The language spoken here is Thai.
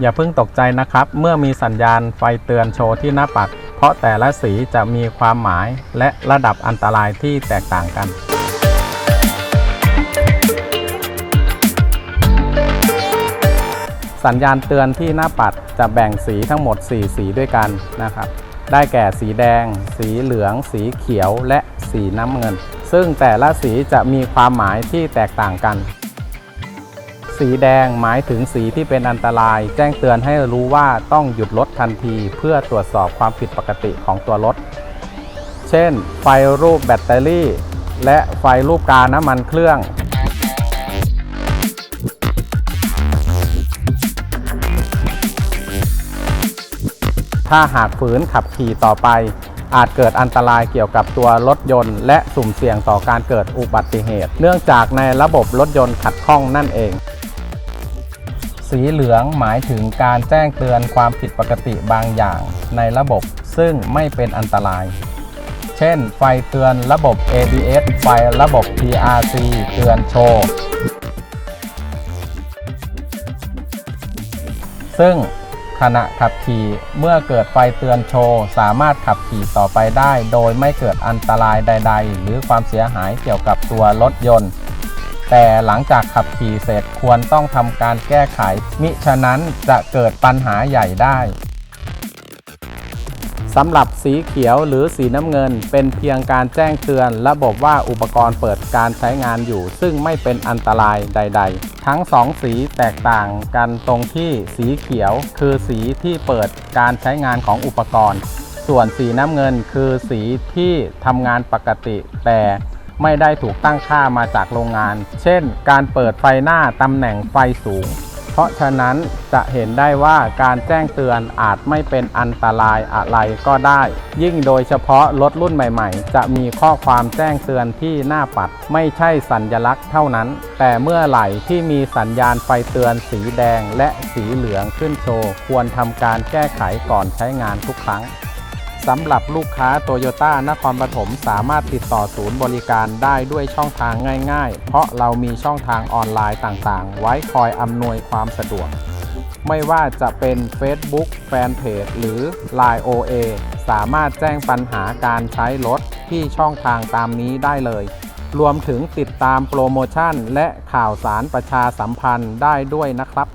อย่าเพิ่งตกใจนะครับ เมื่อมีสัญญาณไฟเตือนโชว์ที่หน้าปัดเพราะแต่ละสีจะมีความหมายและระดับอันตรายที่แตกต่างกันสัญญาณเตือนที่หน้าปัดจะแบ่งสีทั้งหมด 4 สีด้วยกันนะครับ ได้แก่สีแดง สีเหลือง สีเขียว และสีน้ำเงิน ซึ่งแต่ละสีจะมีความหมายที่แตกต่างกัน สีแดงหมายถึงสีที่เป็นอันตราย แจ้งเตือนให้รู้ว่าต้องหยุดรถทันที เพื่อตรวจสอบความผิดปกติของตัวรถ เช่น ไฟรูปแบตเตอรี่ และไฟรูปกาน้ำมันเครื่องถ้าหากฝืนขับขี่ต่อไป อาจเกิดอันตรายเกี่ยวกับตัวรถยนต์ และสุ่มเสี่ยงต่อการเกิดอุบัติเหตุ เนื่องจากในระบบรถยนต์ขัดข้องนั่นเอง สีเหลืองหมายถึงการแจ้งเตือนความผิดปกติบางอย่างในระบบซึ่งไม่เป็นอันตราย เช่น ไฟเตือนระบบ ABS ไฟระบบ PRC เตือนโชว์ซึ่งขณะขับขี่เมื่อเกิดไฟเตือนโชว์ สามารถขับขี่ต่อไปได้ โดยไม่เกิดอันตรายใด ๆ หรือความเสียหายเกี่ยวกับตัวรถยนต์ แต่หลังจากขับขี่เสร็จควรต้องทำการแก้ไข มิฉะนั้นจะเกิดปัญหาใหญ่ได้สำหรับสีเขียวหรือสีน้ำเงิน เป็นเพียงการแจ้งเตือน ระบบว่าอุปกรณ์เปิดการใช้งานอยู่ ซึ่งไม่เป็นอันตรายใด ๆ ทั้งสองสีแตกต่างกันตรงที่สีเขียวคือสีที่เปิดการใช้งานของอุปกรณ์ ส่วนสีน้ำเงินคือสีที่ทำงานปกติ แต่ ไม่ได้ถูกตั้งค่ามาจากโรงงาน เช่น การเปิดไฟหน้าตำแหน่งไฟสูง เพราะฉะนั้นจะเห็นได้ว่าการแจ้งเตือนอาจไม่เป็นอันตรายอะไรก็ได้ ยิ่งโดยเฉพาะรถรุ่นใหม่ๆ จะมีข้อความแจ้งเตือนที่หน้าปัด ไม่ใช่สัญลักษณ์เท่านั้น แต่เมื่อไหร่ที่มีสัญญาณไฟเตือนสีแดงและสีเหลืองขึ้นโชว์ ควรทำการแก้ไขก่อนใช้งานทุกครั้ง สำหรับลูกค้าโตโยต้านครปฐมสามารถติดต่อศูนย์บริการได้ด้วยช่องทางง่ายๆ เพราะเรามีช่องทางออนไลน์ต่างๆ ไว้คอยอำนวยความสะดวก ไม่ว่าจะเป็น Facebook Fanpage หรือ Line OA สามารถแจ้งปัญหาการใช้รถที่ช่องทางตามนี้ได้เลย รวมถึงติดตามโปรโมชั่นและข่าวสารประชาสัมพันธ์ได้ด้วยนะครับ